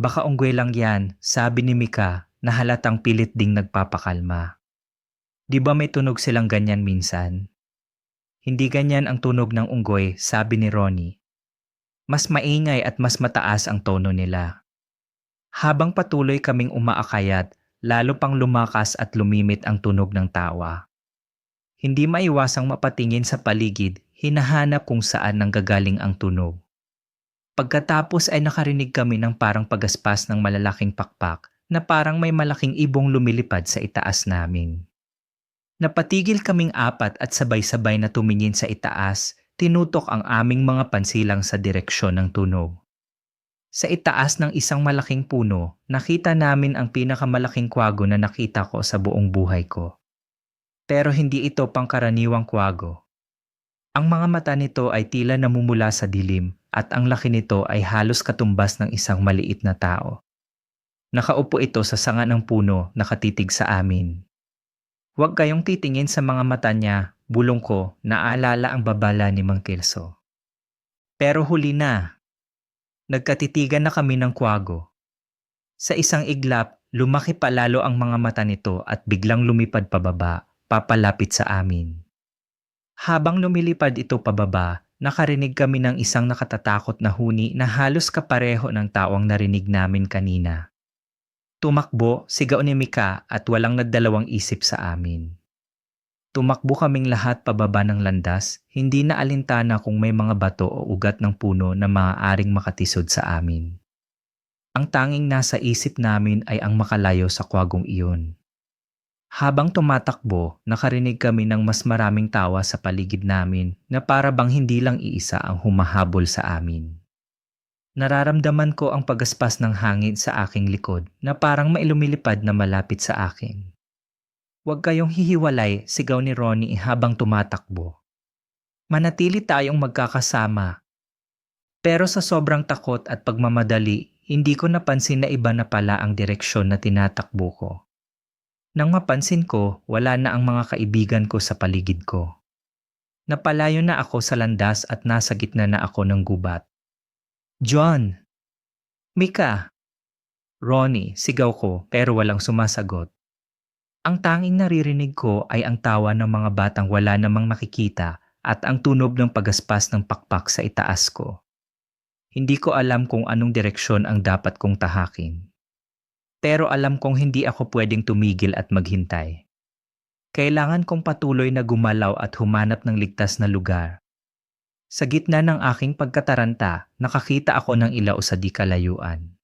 Baka unggoy lang yan, sabi ni Mika na halatang pilit ding nagpapakalma. Di ba may tunog silang ganyan minsan? Hindi ganyan ang tunog ng unggoy, sabi ni Ronnie. Mas maingay at mas mataas ang tono nila. Habang patuloy kaming umaakayat, lalo pang lumakas at lumimit ang tunog ng tawa. Hindi maiwasang mapatingin sa paligid, hinahanap kung saan nanggagaling ang tunog. Pagkatapos ay nakarinig kami ng parang pagaspas ng malalaking pakpak na parang may malaking ibong lumilipad sa itaas namin. Napatigil kaming apat at sabay-sabay na tumingin sa itaas, tinutok ang aming mga pansilang sa direksyon ng tunog. Sa itaas ng isang malaking puno, nakita namin ang pinakamalaking kwago na nakita ko sa buong buhay ko. Pero hindi ito pangkaraniwang kwago. Ang mga mata nito ay tila namumula sa dilim at ang laki nito ay halos katumbas ng isang maliit na tao. Nakaupo ito sa sanga ng puno nakatitig sa amin. Huwag kayong titingin sa mga mata niya, bulong ko, naalala ang babala ni Mang Kelso. Pero huli na. Nagkatitigan na kami ng kwago. Sa isang iglap, lumaki pa lalo ang mga mata nito at biglang lumipad pababa, papalapit sa amin. Habang lumilipad ito pababa, nakarinig kami ng isang nakatatakot na huni na halos kapareho ng tawang narinig namin kanina. Tumakbo, sigaw ni Mika at walang nagdalawang isip sa amin. Tumakbo kaming lahat pababa ng landas, hindi na alintana kung may mga bato o ugat ng puno na maaaring makatisod sa amin. Ang tanging nasa isip namin ay ang makalayo sa kwagong iyon. Habang tumatakbo, nakarinig kami ng mas maraming tawa sa paligid namin na para bang hindi lang iisa ang humahabol sa amin. Nararamdaman ko ang pagaspas ng hangin sa aking likod na parang mailumilipad na malapit sa akin. Huwag kayong hihiwalay, sigaw ni Ronnie habang tumatakbo. Manatili tayong magkakasama. Pero sa sobrang takot at pagmamadali, hindi ko napansin na iba na pala ang direksyon na tinatakbo ko. Nang mapansin ko, wala na ang mga kaibigan ko sa paligid ko. Napalayo na ako sa landas at nasa gitna na ako ng gubat. John! Mika! Ronnie, sigaw ko pero walang sumasagot. Ang tanging naririnig ko ay ang tawa ng mga batang wala namang makikita at ang tunog ng pagaspas ng pakpak sa itaas ko. Hindi ko alam kung anong direksyon ang dapat kong tahakin. Pero alam kong hindi ako pwedeng tumigil at maghintay. Kailangan kong patuloy na gumalaw at humanap ng ligtas na lugar. Sa gitna ng aking pagkataranta, nakakita ako ng ilaw sa di kalayuan.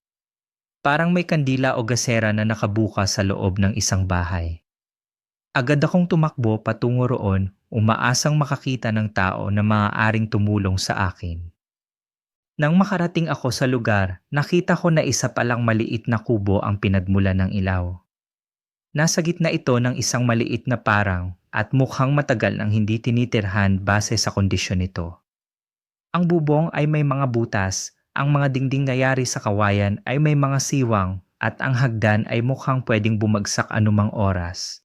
Parang may kandila o gasera na nakabuka sa loob ng isang bahay. Agad akong tumakbo patungo roon, umaasang makakita ng tao na maaaring tumulong sa akin. Nang makarating ako sa lugar, nakita ko na isa palang maliit na kubo ang pinagmula ng ilaw. Nasa gitna ito ng isang maliit na parang at mukhang matagal nang hindi tinitirhan base sa kondisyon nito. Ang bubong ay may mga butas ang mga dingding ngayari sa kawayan ay may mga siwang at ang hagdan ay mukhang pwedeng bumagsak anumang oras.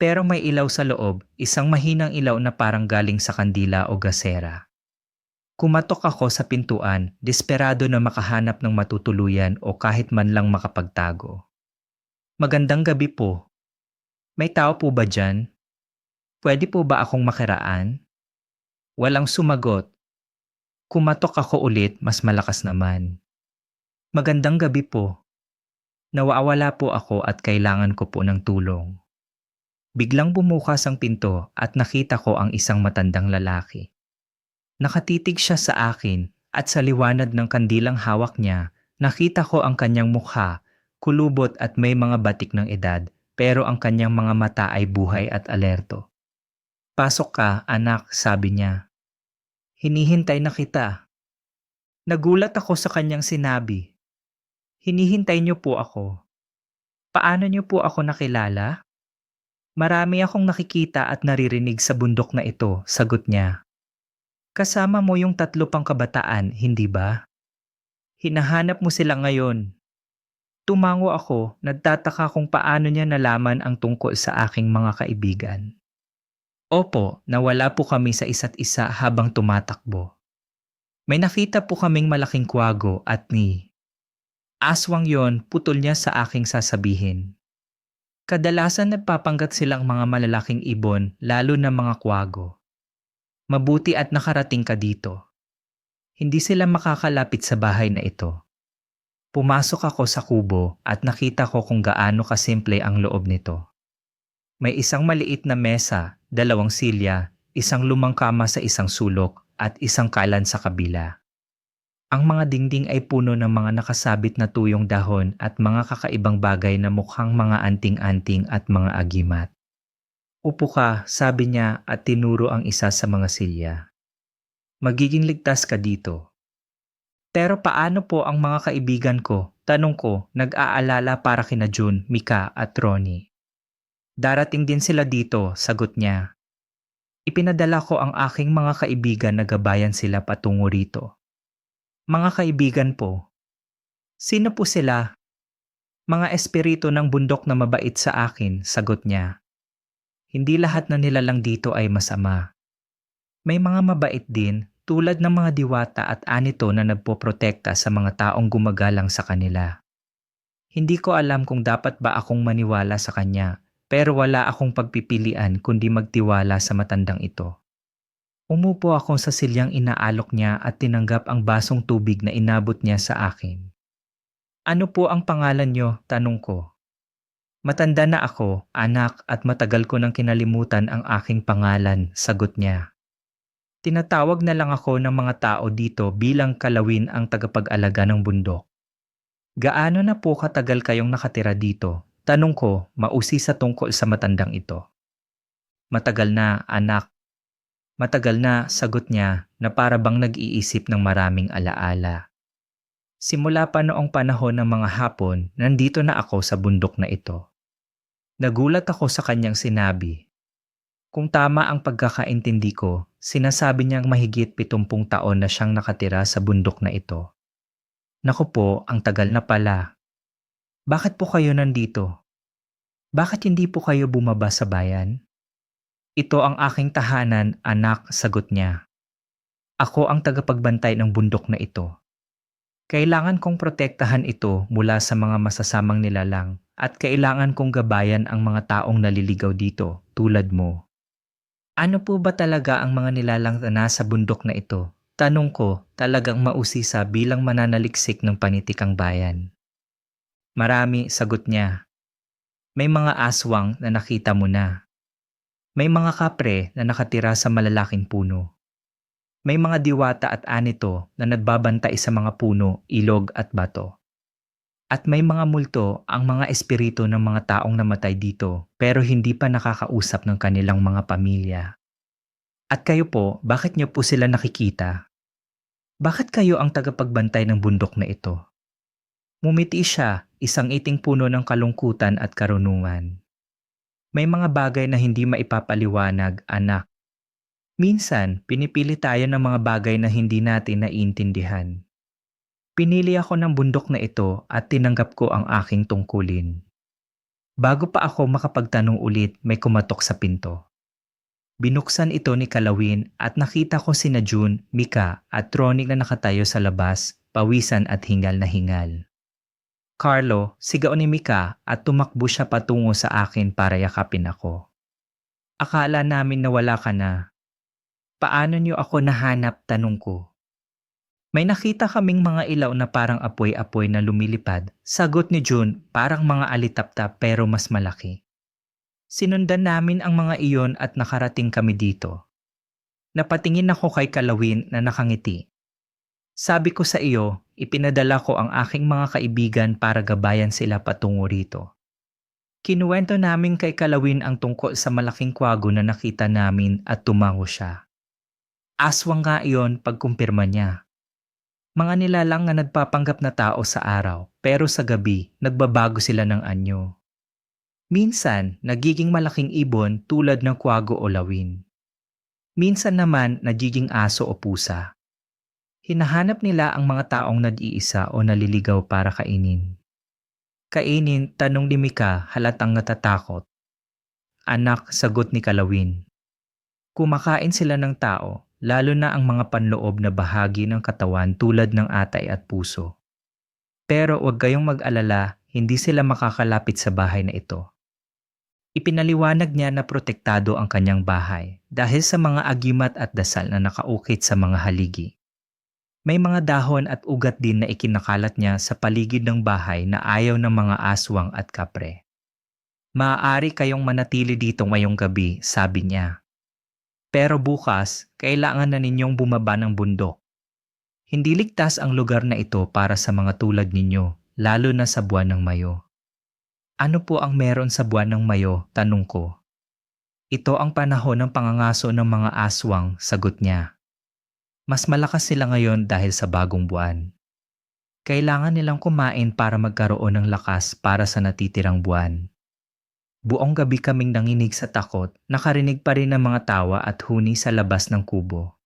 Pero may ilaw sa loob, isang mahinang ilaw na parang galing sa kandila o gasera. Kumatok ako sa pintuan, desperado na makahanap ng matutuluyan o kahit man lang makapagtago. Magandang gabi po. May tao po ba dyan? Pwede po ba akong makiraan? Walang sumagot Kumatok ako ulit, mas malakas naman. Magandang gabi po. Nawawala po ako at kailangan ko po ng tulong. Biglang bumukas ang pinto at nakita ko ang isang matandang lalaki. Nakatitig siya sa akin at sa liwanag ng kandilang hawak niya, nakita ko ang kanyang mukha, kulubot at may mga batik ng edad, pero ang kanyang mga mata ay buhay at alerto. Pasok ka, anak, sabi niya. Hinihintay na kita. Nagulat ako sa kanyang sinabi. Hinihintay niyo po ako. Paano niyo po ako nakilala? Marami akong nakikita at naririnig sa bundok na ito, sagot niya. Kasama mo yung tatlo pang kabataan, hindi ba? Hinahanap mo sila ngayon. Tumango ako, nagtataka kung paano niya nalaman ang tungkol sa aking mga kaibigan. Opo, nawala po kami sa isa't isa habang tumatakbo. May nakita po kaming malaking kwago at ni. Aswang yon, putol niya sa aking sasabihin. Kadalasan nagpapanggat silang mga malalaking ibon, lalo na mga kwago. Mabuti at nakarating ka dito. Hindi sila makakalapit sa bahay na ito. Pumasok ako sa kubo at nakita ko kung gaano kasimple ang loob nito. May isang maliit na mesa, dalawang silya, isang lumang kama sa isang sulok at isang kalan sa kabila. Ang mga dingding ay puno ng mga nakasabit na tuyong dahon at mga kakaibang bagay na mukhang mga anting-anting at mga agimat. Upo ka, sabi niya at tinuro ang isa sa mga silya. Magiging ligtas ka dito. Pero paano po ang mga kaibigan ko? Tanong ko, nag-aalala para kina June, Mika at Ronnie. Darating din sila dito, sagot niya. Ipinadala ko ang aking mga kaibigan na gabayan sila patungo rito. Mga kaibigan po. Sino po sila? Mga espiritu ng bundok na mabait sa akin, sagot niya. Hindi lahat na nilalang dito ay masama. May mga mabait din tulad ng mga diwata at anito na nagpoprotekta sa mga taong gumagalang sa kanila. Hindi ko alam kung dapat ba akong maniwala sa kanya, pero wala akong pagpipilian kundi magtiwala sa matandang ito. Umupo ako sa silyang inaalok niya at tinanggap ang basong tubig na inabot niya sa akin. Ano po ang pangalan niyo? Tanong ko. Matanda na ako, anak, at matagal ko nang kinalimutan ang aking pangalan, sagot niya. Tinatawag na lang ako ng mga tao dito bilang kalawin ang tagapag-alaga ng bundok. Gaano na po katagal kayong nakatira dito? Tanong ko, mausi sa tungkol sa matandang ito. Matagal na, anak. Matagal na, sagot niya, na para bang nag-iisip ng maraming alaala. Simula pa noong panahon ng mga hapon, nandito na ako sa bundok na ito. Nagulat ako sa kanyang sinabi. Kung tama ang pagkakaintindi ko, sinasabi niyang mahigit pitumpung taon na siyang nakatira sa bundok na ito. Naku po, ang tagal na pala. Bakit po kayo nandito? Bakit hindi po kayo bumaba sa bayan? Ito ang aking tahanan, anak, sagot niya. Ako ang tagapagbantay ng bundok na ito. Kailangan kong protektahan ito mula sa mga masasamang nilalang at kailangan kong gabayan ang mga taong naliligaw dito, tulad mo. Ano po ba talaga ang mga nilalang na nasa bundok na ito? Tanong ko, talagang mausisa bilang mananaliksik ng panitikang bayan. Marami, sagot niya. May mga aswang na nakita mo na. May mga kapre na nakatira sa malalaking puno. May mga diwata at anito na nagbabantay sa mga puno, ilog at bato. At may mga multo ang mga espiritu ng mga taong namatay dito pero hindi pa nakakausap ng kanilang mga pamilya. At kayo po, bakit niyo po sila nakikita? Bakit kayo ang tagapagbantay ng bundok na ito? Mumiti siya, isang iting puno ng kalungkutan at karunungan. May mga bagay na hindi maipapaliwanag, anak. Minsan, pinipili tayo ng mga bagay na hindi natin naiintindihan. Pinili ako ng bundok na ito at tinanggap ko ang aking tungkulin. Bago pa ako makapagtanong ulit, may kumatok sa pinto. Binuksan ito ni Kalawin at nakita ko sina June, Mika at Tronic na nakatayo sa labas, pawisan at hingal na hingal. Carlo, sigaw ni Mika at tumakbo siya patungo sa akin para yakapin ako. Akala namin na wala ka na, Paano niyo ako nahanap tanong ko? May nakita kaming mga ilaw na parang apoy-apoy na lumilipad. Sagot ni June, parang mga alitaptap pero mas malaki. Sinundan namin ang mga iyon at nakarating kami dito. Napatingin ako kay Kalawin na nakangiti. Sabi ko sa iyo, ipinadala ko ang aking mga kaibigan para gabayan sila patungo rito. Kinuwento namin kay Kalawin ang tungkol sa malaking kwago na nakita namin at tumango siya. Aswang nga iyon pagkumpirma niya. Mga nilalang na nagpapanggap na tao sa araw pero sa gabi nagbabago sila ng anyo. Minsan nagiging malaking ibon tulad ng kwago o lawin. Minsan naman nagiging aso o pusa. Hinahanap nila ang mga taong nag-iisa o naliligaw para kainin. Kainin, tanong ni Mika halatang natatakot. Anak, sagot ni Kalawin. Kumakain sila ng tao lalo na ang mga panloob na bahagi ng katawan tulad ng atay at puso. Pero huwag kayong mag-alala, hindi sila makakalapit sa bahay na ito. Ipinaliwanag niya na protektado ang kanyang bahay dahil sa mga agimat at dasal na nakaukit sa mga haligi. May mga dahon at ugat din na ikinakalat niya sa paligid ng bahay na ayaw ng mga aswang at kapre. Maaari kayong manatili dito ngayong gabi, sabi niya. Pero bukas, kailangan na ninyong bumaba ng bundok. Hindi ligtas ang lugar na ito para sa mga tulad ninyo, lalo na sa buwan ng Mayo. Ano po ang meron sa buwan ng Mayo? Tanong ko. Ito ang panahon ng pangangaso ng mga aswang, sagot niya. Mas malakas sila ngayon dahil sa bagong buwan. Kailangan nilang kumain para magkaroon ng lakas para sa natitirang buwan. Buong gabi kaming nanginig sa takot, nakarinig pa rin ng mga tawa at huni sa labas ng kubo.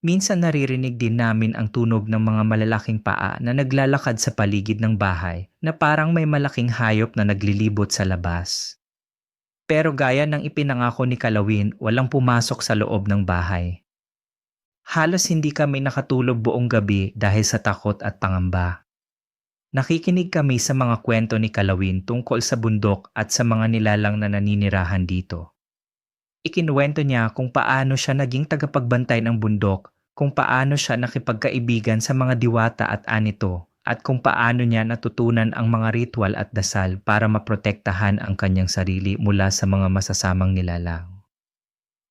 Minsan naririnig din namin ang tunog ng mga malalaking paa na naglalakad sa paligid ng bahay na parang may malaking hayop na naglilibot sa labas. Pero gaya ng ipinangako ni Kalawin, walang pumasok sa loob ng bahay. Halos hindi kami nakatulog buong gabi dahil sa takot at pangamba. Nakikinig kami sa mga kwento ni Kalawin tungkol sa bundok at sa mga nilalang na naninirahan dito. Ikinuwento niya kung paano siya naging tagapagbantay ng bundok, kung paano siya nakipagkaibigan sa mga diwata at anito, at kung paano niya natutunan ang mga ritual at dasal para maprotektahan ang kanyang sarili mula sa mga masasamang nilalang.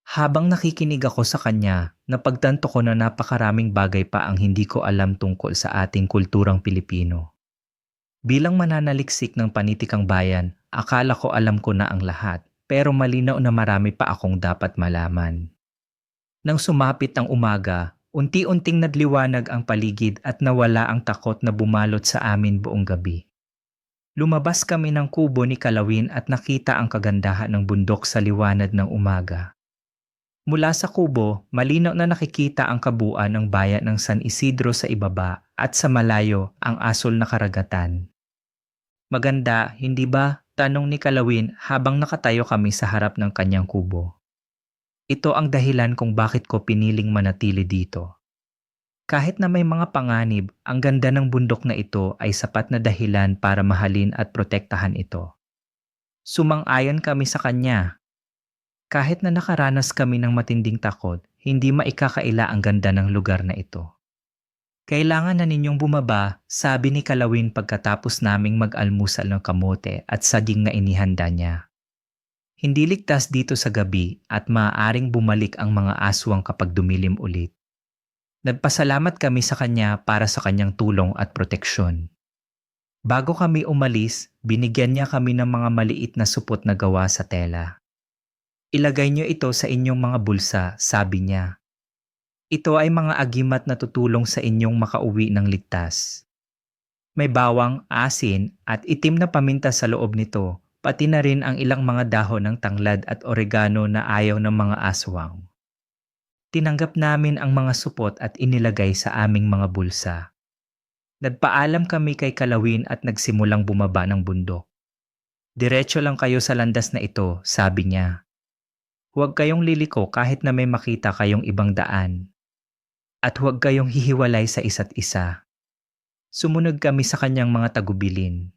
Habang nakikinig ako sa kanya, napagtanto ko na napakaraming bagay pa ang hindi ko alam tungkol sa ating kulturang Pilipino. Bilang mananaliksik ng panitikang bayan, akala ko alam ko na ang lahat, pero malinaw na marami pa akong dapat malaman. Nang sumapit ang umaga, unti-unting nadliwanag ang paligid at nawala ang takot na bumalot sa amin buong gabi. Lumabas kami ng kubo ni Kalawin at nakita ang kagandahan ng bundok sa liwanag ng umaga. Mula sa kubo, malinaw na nakikita ang kabuuan ng bayan ng San Isidro sa ibaba at sa malayo ang asol na karagatan. Maganda, hindi ba? Tanong ni Kalawin habang nakatayo kami sa harap ng kanyang kubo. Ito ang dahilan kung bakit ko piniling manatili dito. Kahit na may mga panganib, ang ganda ng bundok na ito ay sapat na dahilan para mahalin at protektahan ito. Sumang-ayon kami sa kanya kahit na nakaranas kami ng matinding takot, hindi maikakaila ang ganda ng lugar na ito. Kailangan na ninyong bumaba, sabi ni Kalawin pagkatapos naming mag-almusal ng kamote at saging na inihanda niya. Hindi ligtas dito sa gabi at maaaring bumalik ang mga aswang kapag dumilim ulit. Nagpasalamat kami sa kanya para sa kanyang tulong at proteksyon. Bago kami umalis, binigyan niya kami ng mga maliit na supot na gawa sa tela. Ilagay niyo ito sa inyong mga bulsa, sabi niya. Ito ay mga agimat na tutulong sa inyong makauwi ng ligtas. May bawang, asin at itim na paminta sa loob nito, pati na rin ang ilang mga dahon ng tanglad at oregano na ayaw ng mga aswang. Tinanggap namin ang mga supot at inilagay sa aming mga bulsa. Nagpaalam kami kay Kalawin at nagsimulang bumaba ng bundok. Diretso lang kayo sa landas na ito, sabi niya. Huwag kayong liliko kahit na may makita kayong ibang daan. At huwag kayong hihiwalay sa isa't isa. Sumunod kami sa kanyang mga tagubilin.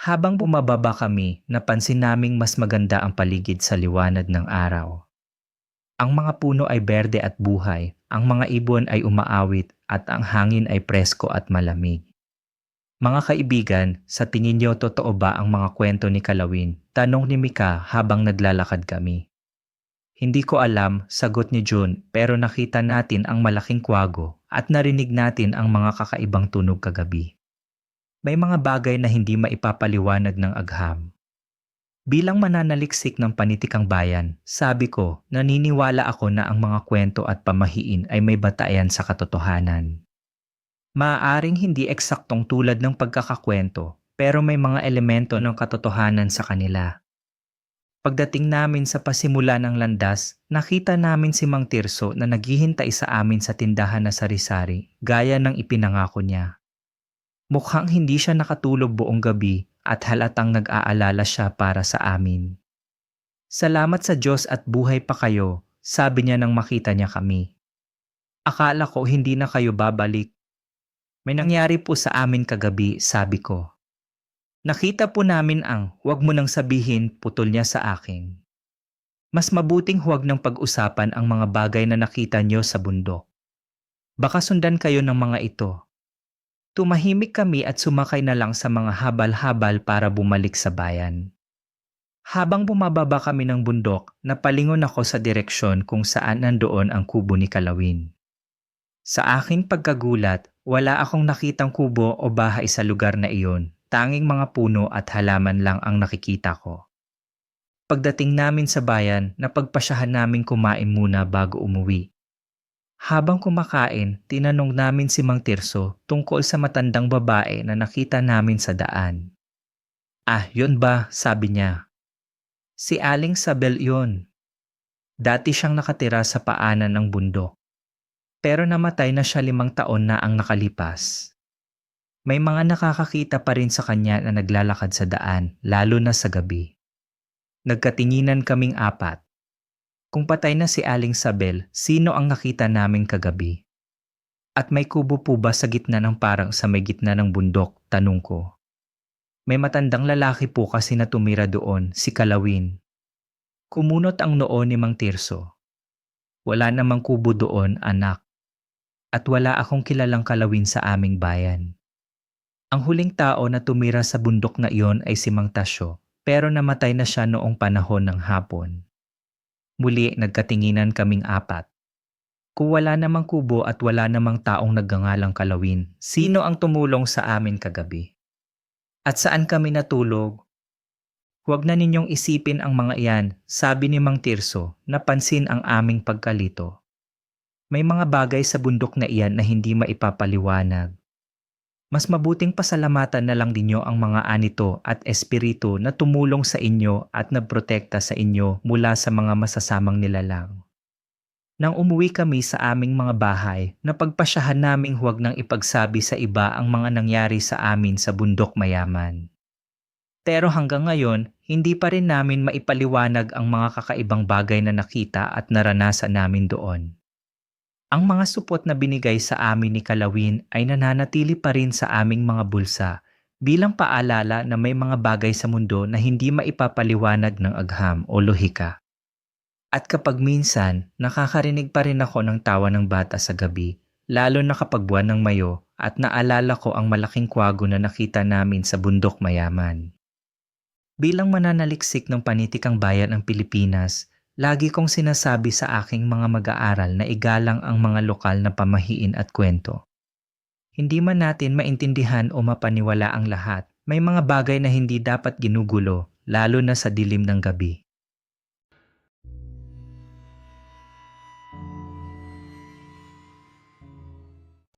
Habang bumababa kami, napansin naming mas maganda ang paligid sa liwanag ng araw. Ang mga puno ay berde at buhay, ang mga ibon ay umaawit at ang hangin ay presko at malamig. Mga kaibigan, sa tingin niyo totoo ba ang mga kwento ni Kalawin? Tanong ni Mika habang naglalakad kami. Hindi ko alam, sagot ni June, pero nakita natin ang malaking kwago at narinig natin ang mga kakaibang tunog kagabi. May mga bagay na hindi maipapaliwanag ng agham. Bilang mananaliksik ng panitikang bayan, sabi ko, naniniwala ako na ang mga kwento at pamahiin ay may batayan sa katotohanan. Maaaring hindi eksaktong tulad ng pagkakakwento, pero may mga elemento ng katotohanan sa kanila. Pagdating namin sa pasimula ng landas, nakita namin si Mang Tirso na naghihintay sa amin sa tindahan na sari-sari, gaya ng ipinangako niya. Mukhang hindi siya nakatulog buong gabi at halatang nag-aalala siya para sa amin. Salamat sa Diyos at buhay pa kayo, sabi niya nang makita niya kami. Akala ko hindi na kayo babalik. May nangyari po sa amin kagabi, sabi ko. Nakita po namin ang huwag mo nang sabihin putol niya sa akin. Mas mabuting huwag nang pag-usapan ang mga bagay na nakita niyo sa bundok. Baka sundan kayo ng mga ito. Tumahimik kami at sumakay na lang sa mga habal-habal para bumalik sa bayan. Habang bumababa kami ng bundok, napalingon ako sa direksyon kung saan nandoon ang kubo ni Kalawin. Sa aking pagkagulat, wala akong nakitang kubo o bahay sa lugar na iyon. Tanging mga puno at halaman lang ang nakikita ko. Pagdating namin sa bayan, napagpasyahan namin kumain muna bago umuwi. Habang kumakain, tinanong namin si Mang Tirso tungkol sa matandang babae na nakita namin sa daan. Ah, yun ba? Sabi niya. Si Aling Sabel yun. Dati siyang nakatira sa paanan ng bundok. Pero namatay na siya limang taon na ang nakalipas. May mga nakakakita pa rin sa kanya na naglalakad sa daan, lalo na sa gabi. Nagkatinginan kaming apat. Kung patay na si Aling Sabel, sino ang nakita namin kagabi? At may kubo po ba sa gitna ng parang sa may gitna ng bundok? Tanong ko. May matandang lalaki po kasi na tumira doon, si Kalawin. Kumunot ang noo ni Mang Tirso. Wala namang kubo doon, anak. At wala akong kilalang kalawin sa aming bayan. Ang huling tao na tumira sa bundok na iyon ay si Mang Tasyo, pero namatay na siya noong panahon ng hapon. Muli nagkatinginan kaming apat. Kung wala namang kubo at wala namang taong nagngangalang kalawin, sino ang tumulong sa amin kagabi? At saan kami natulog? Huwag na ninyong isipin ang mga iyan, sabi ni Mang Tirso, napansin ang aming pagkalito. May mga bagay sa bundok na iyan na hindi maipapaliwanag. Mas mabuting pasalamatan na lang ninyo ang mga anito at espiritu na tumulong sa inyo at nagprotekta sa inyo mula sa mga masasamang nilalang. Nang umuwi kami sa aming mga bahay, napagpasyahan naming huwag nang ipagsabi sa iba ang mga nangyari sa amin sa bundok mayaman. Pero hanggang ngayon, hindi pa rin namin maipaliwanag ang mga kakaibang bagay na nakita at naranasan namin doon. Ang mga supot na binigay sa amin ni Kalawin ay nananatili pa rin sa aming mga bulsa bilang paalala na may mga bagay sa mundo na hindi maipapaliwanag ng agham o lohika. At kapag minsan, nakakarinig pa rin ako ng tawa ng bata sa gabi, lalo na kapag buwan ng mayo at naalala ko ang malaking kwago na nakita namin sa bundok mayaman. Bilang mananaliksik ng panitikang bayan ng Pilipinas, Lagi kong sinasabi sa aking mga mag-aaral na igalang ang mga lokal na pamahiin at kwento. Hindi man natin maintindihan o mapaniwala ang lahat, may mga bagay na hindi dapat ginugulo, lalo na sa dilim ng gabi.